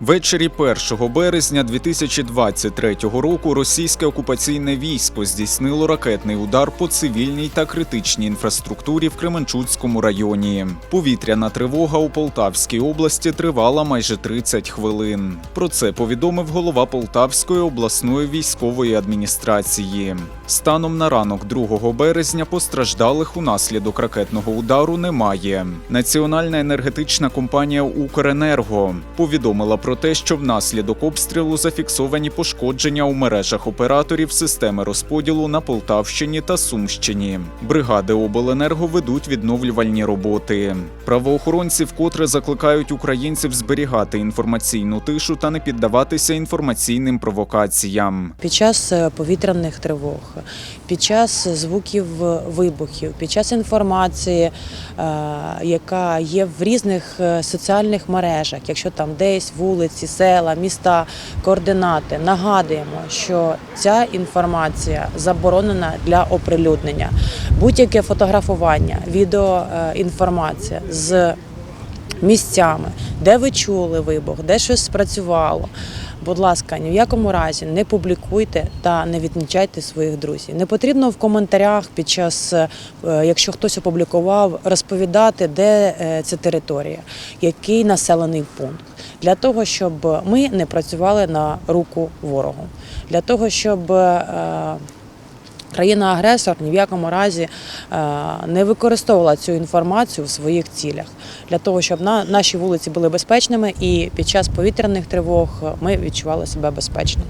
Ввечері 1 березня 2023 року російське окупаційне військо здійснило ракетний удар по цивільній та критичній інфраструктурі в Кременчуцькому районі. Повітряна тривога у Полтавській області тривала майже 30 хвилин. Про це повідомив голова Полтавської обласної військової адміністрації. Станом на ранок 2 березня постраждалих унаслідок ракетного удару немає. Національна енергетична компанія Укренерго повідомила про те, що внаслідок обстрілу зафіксовані пошкодження у мережах операторів системи розподілу на Полтавщині та Сумщині. Бригади обленерго ведуть відновлювальні роботи. Правоохоронці вкотре закликають українців зберігати інформаційну тишу та не піддаватися інформаційним провокаціям. Під час е, повітряних тривог, під час звуків вибухів, під час інформації, е, яка є в різних е, соціальних мережах, якщо там десь вулиці, села, міста, координати, нагадуємо, що ця інформація заборонена для оприлюднення. Будь-яке фотографування, відеоінформація з місцями, де ви чули вибух, де щось спрацювало. Будь ласка, ні в якому разі не публікуйте та не відмічайте своїх друзів. Не потрібно в коментарях під час, е, якщо хтось опублікував, розповідати, де е, ця територія, який населений пункт, для того, щоб ми не працювали на руку ворогу, для того, щоб е, Країна-агресор ні в якому разі е, не використовувала цю інформацію в своїх цілях для того, щоб на наші вулиці були безпечними і під час повітряних тривог ми відчували себе безпечно.